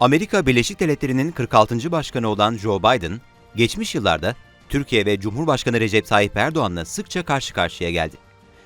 Amerika Birleşik Devletleri'nin 46. başkanı olan Joe Biden, geçmiş yıllarda Türkiye ve Cumhurbaşkanı Recep Tayyip Erdoğan'la sıkça karşı karşıya geldi.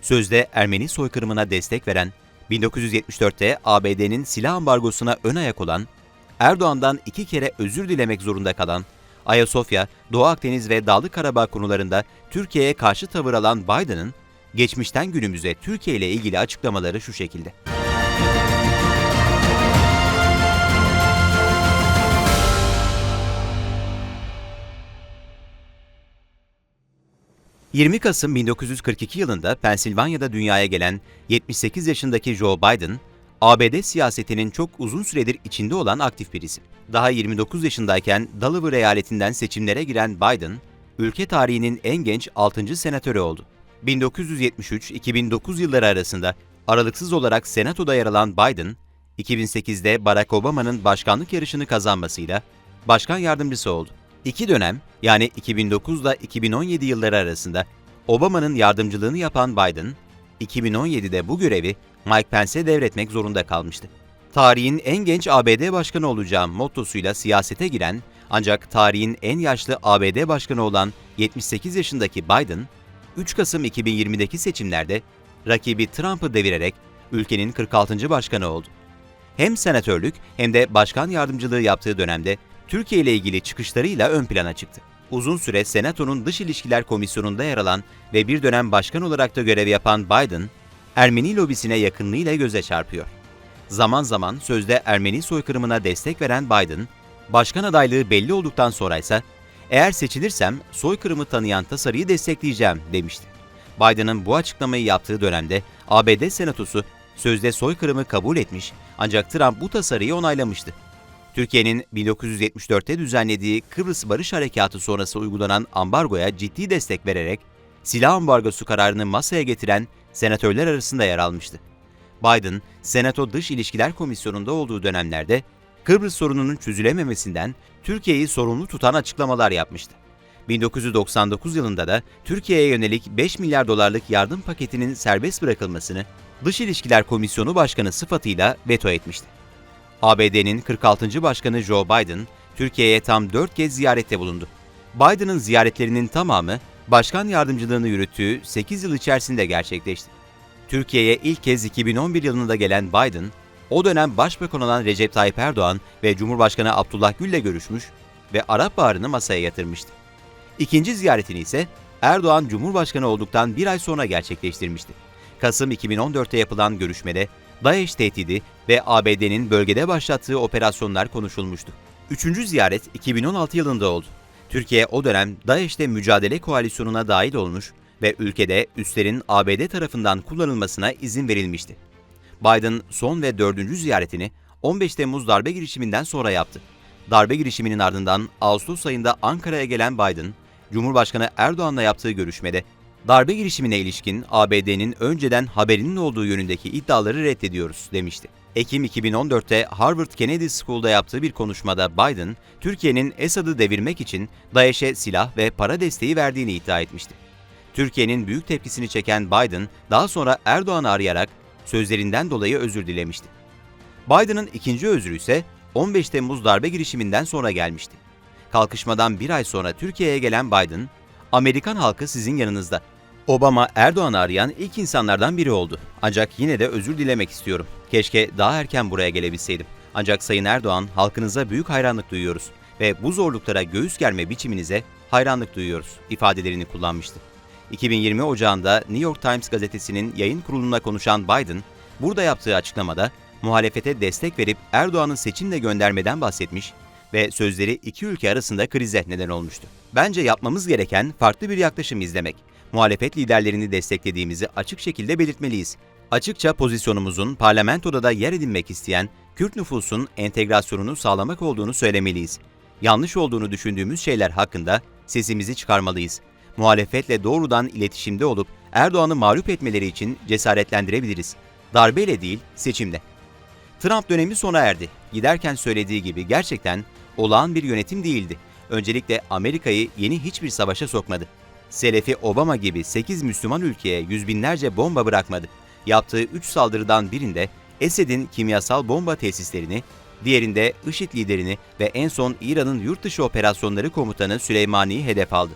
Sözde Ermeni soykırımına destek veren, 1974'te ABD'nin silah ambargosuna ön ayak olan, Erdoğan'dan iki kere özür dilemek zorunda kalan, Ayasofya, Doğu Akdeniz ve Dağlık Karabağ konularında Türkiye'ye karşı tavır alan Biden'ın, geçmişten günümüze Türkiye ile ilgili açıklamaları şu şekilde. ...20 Kasım 1942 yılında Pensilvanya'da dünyaya gelen 78 yaşındaki Joe Biden, ABD siyasetinin çok uzun süredir içinde olan aktif bir isim. Daha 29 yaşındayken Delaware eyaletinden seçimlere giren Biden, ülke tarihinin en genç 6. senatörü oldu. 1973-2009 yılları arasında aralıksız olarak senatoda yer alan Biden, 2008'de Barack Obama'nın başkanlık yarışını kazanmasıyla başkan yardımcısı oldu. İki dönem yani 2009 ile 2017 yılları arasında Obama'nın yardımcılığını yapan Biden, 2017'de bu görevi Mike Pence'e devretmek zorunda kalmıştı. Tarihin en genç ABD başkanı olacağım mottosuyla siyasete giren ancak tarihin en yaşlı ABD başkanı olan 78 yaşındaki Biden, 3 Kasım 2020'deki seçimlerde rakibi Trump'ı devirerek ülkenin 46. başkanı oldu. Hem senatörlük hem de başkan yardımcılığı yaptığı dönemde Türkiye ile ilgili çıkışlarıyla ön plana çıktı. Uzun süre Senato'nun Dış İlişkiler Komisyonu'nda yer alan ve bir dönem başkan olarak da görev yapan Biden, Ermeni lobisine yakınlığıyla göze çarpıyor. Zaman zaman sözde Ermeni soykırımına destek veren Biden, başkan adaylığı belli olduktan sonra ise eğer seçilirsem soykırımı tanıyan tasarıyı destekleyeceğim demişti. Biden'ın bu açıklamayı yaptığı dönemde ABD Senatosu sözde soykırımı kabul etmiş ancak Trump bu tasarıyı onaylamıştı. Türkiye'nin 1974'te düzenlediği Kıbrıs Barış Harekatı sonrası uygulanan ambargoya ciddi destek vererek silah ambargosu kararını masaya getiren senatörler arasında yer almıştı. Biden, Senato Dış İlişkiler Komisyonu'nda olduğu dönemlerde Kıbrıs sorununun çözülememesinden Türkiye'yi sorumlu tutan açıklamalar yapmıştı. 1999 yılında da Türkiye'ye yönelik 5 milyar dolarlık yardım paketinin serbest bırakılmasını Dış İlişkiler Komisyonu Başkanı sıfatıyla veto etmişti. ABD'nin 46. Başkanı Joe Biden, Türkiye'ye tam 4 kez ziyarette bulundu. Biden'ın ziyaretlerinin tamamı başkan yardımcılığını yürüttüğü 8 yıl içerisinde gerçekleşti. Türkiye'ye ilk kez 2011 yılında gelen Biden, o dönem başbakan olan Recep Tayyip Erdoğan ve Cumhurbaşkanı Abdullah Gül'le görüşmüş ve Arap Baharı'nı masaya yatırmıştı. İkinci ziyaretini ise Erdoğan Cumhurbaşkanı olduktan bir ay sonra gerçekleştirmişti. Kasım 2014'te yapılan görüşmede DAEŞ tehdidi ve ABD'nin bölgede başlattığı operasyonlar konuşulmuştu. Üçüncü ziyaret 2016 yılında oldu. Türkiye o dönem DAEŞ'le mücadele koalisyonuna dahil olmuş ve ülkede üslerin ABD tarafından kullanılmasına izin verilmişti. Biden son ve dördüncü ziyaretini 15 Temmuz darbe girişiminden sonra yaptı. Darbe girişiminin ardından Ağustos ayında Ankara'ya gelen Biden, Cumhurbaşkanı Erdoğan'la yaptığı görüşmede darbe girişimine ilişkin ABD'nin önceden haberinin olduğu yönündeki iddiaları reddediyoruz demişti. Ekim 2014'te Harvard Kennedy School'da yaptığı bir konuşmada Biden, Türkiye'nin Esad'ı devirmek için DAEŞ'e silah ve para desteği verdiğini iddia etmişti. Türkiye'nin büyük tepkisini çeken Biden, daha sonra Erdoğan'ı arayarak sözlerinden dolayı özür dilemişti. Biden'ın ikinci özrü ise 15 Temmuz darbe girişiminden sonra gelmişti. Kalkışmadan bir ay sonra Türkiye'ye gelen Biden, Amerikan halkı sizin yanınızda. Obama Erdoğan'ı arayan ilk insanlardan biri oldu. Ancak yine de özür dilemek istiyorum. Keşke daha erken buraya gelebilseydim. Ancak Sayın Erdoğan halkınıza büyük hayranlık duyuyoruz ve bu zorluklara göğüs germe biçiminize hayranlık duyuyoruz ifadelerini kullanmıştı. 2020 Ocağı'nda New York Times gazetesinin yayın kuruluna konuşan Biden, burada yaptığı açıklamada muhalefete destek verip Erdoğan'ın seçimle göndermeden bahsetmiş ve sözleri iki ülke arasında krize neden olmuştu. Bence yapmamız gereken farklı bir yaklaşım izlemek. Muhalefet liderlerini desteklediğimizi açık şekilde belirtmeliyiz. Açıkça pozisyonumuzun parlamentoda da yer edinmek isteyen Kürt nüfusun entegrasyonunu sağlamak olduğunu söylemeliyiz. Yanlış olduğunu düşündüğümüz şeyler hakkında sesimizi çıkarmalıyız. Muhalefetle doğrudan iletişimde olup Erdoğan'ı mağlup etmeleri için cesaretlendirebiliriz. Darbeyle değil, seçimle. Trump dönemi sona erdi. Giderken söylediği gibi gerçekten olağan bir yönetim değildi. Öncelikle Amerika'yı yeni hiçbir savaşa sokmadı. Selefi Obama gibi 8 Müslüman ülkeye yüz binlerce bomba bırakmadı. Yaptığı 3 saldırıdan birinde Esed'in kimyasal bomba tesislerini, Diğerinde IŞİD liderini ve en son İran'ın yurt dışı operasyonları komutanı Süleymani'yi hedef aldı.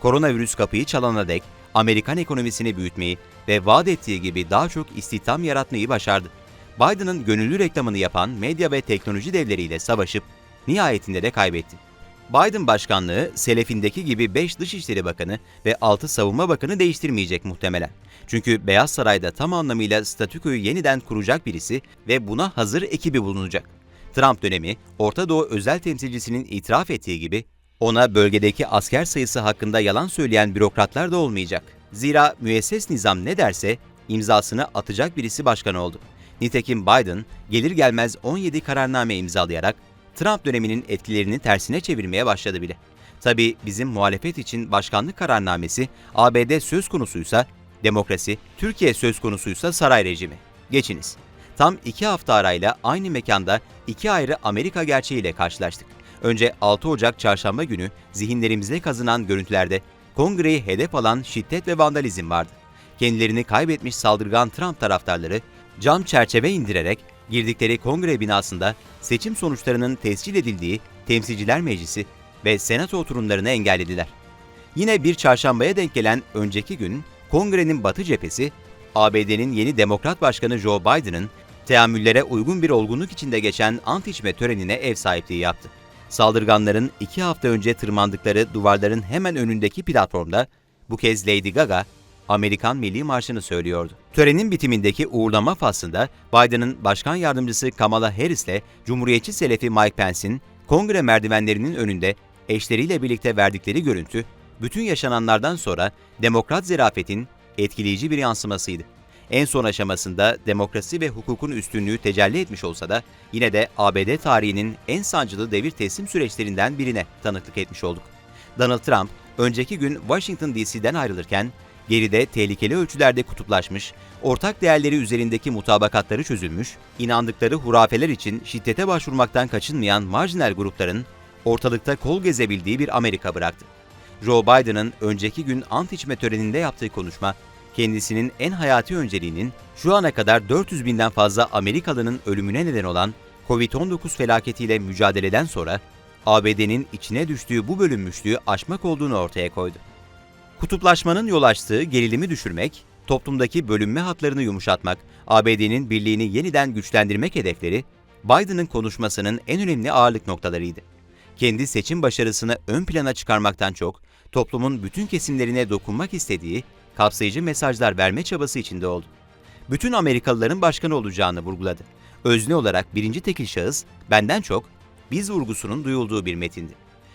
Koronavirüs kapıyı çalana dek Amerikan ekonomisini büyütmeyi ve vaat ettiği gibi daha çok istihdam yaratmayı başardı. Biden'ın gönüllü reklamını yapan medya ve teknoloji devleriyle savaşıp nihayetinde de kaybetti. Biden başkanlığı selefindeki gibi 5 Dışişleri Bakanı ve 6 Savunma Bakanı değiştirmeyecek muhtemelen. Çünkü Beyaz Saray'da tam anlamıyla statükoyu yeniden kuracak birisi ve buna hazır ekibi bulunacak. Trump dönemi, Orta Doğu özel temsilcisinin itiraf ettiği gibi ona bölgedeki asker sayısı hakkında yalan söyleyen bürokratlar da olmayacak. Zira müesses nizam ne derse imzasını atacak birisi başkan oldu. Nitekim Biden gelir gelmez 17 kararname imzalayarak Trump döneminin etkilerini tersine çevirmeye başladı bile. Tabii bizim muhalefet için başkanlık kararnamesi ABD söz konusuysa demokrasi, Türkiye söz konusuysa saray rejimi. Geçiniz. Tam iki hafta arayla aynı mekanda iki ayrı Amerika gerçeğiyle karşılaştık. Önce 6 Ocak çarşamba günü zihinlerimizde kazınan görüntülerde kongreyi hedef alan şiddet ve vandalizm vardı. Kendilerini kaybetmiş saldırgan Trump taraftarları cam çerçeve indirerek girdikleri kongre binasında seçim sonuçlarının tescil edildiği Temsilciler Meclisi ve Senato oturumlarını engellediler. Yine bir çarşambaya denk gelen önceki gün kongrenin batı cephesi ABD'nin yeni demokrat başkanı Joe Biden'ın teamüllere uygun bir olgunluk içinde geçen ant içme törenine ev sahipliği yaptı. Saldırganların iki hafta önce tırmandıkları duvarların hemen önündeki platformda bu kez Lady Gaga Amerikan Milli Marşı'nı söylüyordu. Törenin bitimindeki uğurlama faslında Biden'ın başkan yardımcısı Kamala Harris'le Cumhuriyetçi Selefi Mike Pence'in kongre merdivenlerinin önünde eşleriyle birlikte verdikleri görüntü, bütün yaşananlardan sonra demokrat zerafetin etkileyici bir yansımasıydı. En son aşamasında demokrasi ve hukukun üstünlüğü tecelli etmiş olsa da yine de ABD tarihinin en sancılı devir teslim süreçlerinden birine tanıklık etmiş olduk. Donald Trump önceki gün Washington DC'den ayrılırken geride tehlikeli ölçülerde kutuplaşmış, ortak değerleri üzerindeki mutabakatları çözülmüş, inandıkları hurafeler için şiddete başvurmaktan kaçınmayan marjinal grupların ortalıkta kol gezebildiği bir Amerika bıraktı. Joe Biden'ın önceki gün ant içme töreninde yaptığı konuşma, kendisinin en hayati önceliğinin şu ana kadar 400 binden fazla Amerikalının ölümüne neden olan Covid-19 felaketiyle mücadeleden sonra ABD'nin içine düştüğü bu bölünmüşlüğü aşmak olduğunu ortaya koydu. Kutuplaşmanın yol açtığı gerilimi düşürmek, toplumdaki bölünme hatlarını yumuşatmak, ABD'nin birliğini yeniden güçlendirmek hedefleri Biden'ın konuşmasının en önemli ağırlık noktalarıydı. Kendi seçim başarısını ön plana çıkarmaktan çok, toplumun bütün kesimlerine dokunmak istediği kapsayıcı mesajlar verme çabası içinde oldu. Bütün Amerikalıların başkanı olacağını vurguladı. Özne olarak birinci tekil şahıs, benden çok, biz vurgusunun duyulduğu bir metindi.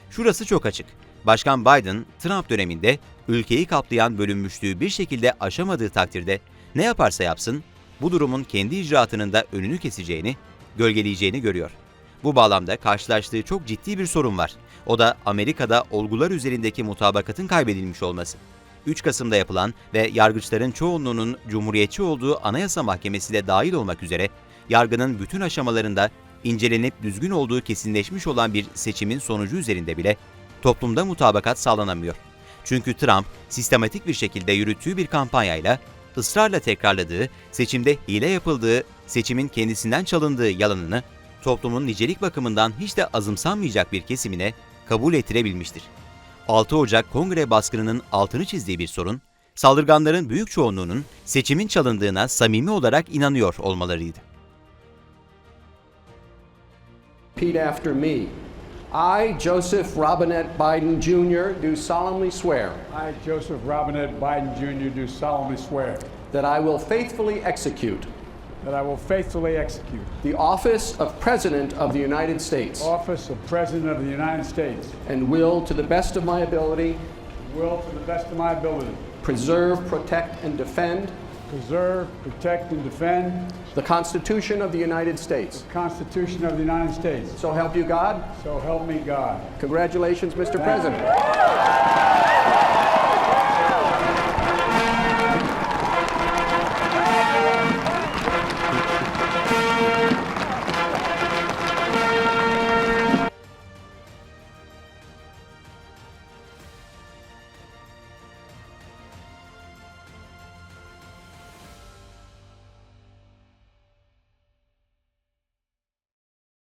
Şurası çok açık. Başkan Biden, Trump döneminde ülkeyi kaplayan bölünmüşlüğü bir şekilde aşamadığı takdirde ne yaparsa yapsın, bu durumun kendi icraatının da önünü keseceğini, gölgeleyeceğini görüyor. Bu bağlamda karşılaştığı çok ciddi bir sorun var. O da Amerika'da olgular üzerindeki mutabakatın kaybedilmiş olması. 3 Kasım'da yapılan ve yargıçların çoğunluğunun cumhuriyetçi olduğu Anayasa Mahkemesi de dahil olmak üzere yargının bütün aşamalarında incelenip düzgün olduğu kesinleşmiş olan bir seçimin sonucu üzerinde bile toplumda mutabakat sağlanamıyor. Çünkü Trump sistematik bir şekilde yürüttüğü bir kampanyayla ısrarla tekrarladığı, seçimde hile yapıldığı, seçimin kendisinden çalındığı yalanını toplumun nicelik bakımından hiç de azımsanmayacak bir kesimine kabul ettirebilmiştir. 6 Ocak Kongre baskınının altını çizdiği bir sorun, saldırganların büyük çoğunluğunun seçimin çalındığına samimi olarak inanıyor olmalarıydı. Repeat after me. I, Joseph Robinette Biden Jr., do solemnly swear I, Joseph Robinette Biden Jr., do solemnly swear that I will faithfully execute that I will faithfully execute the office of President of the United States the office of President of the United States, and will, to the best of my ability, will to the best of my ability preserve, protect, and defend preserve, protect, and defend the Constitution of the United States. the Constitution of the United States. So help you God. So help me God. Congratulations, Mr. President.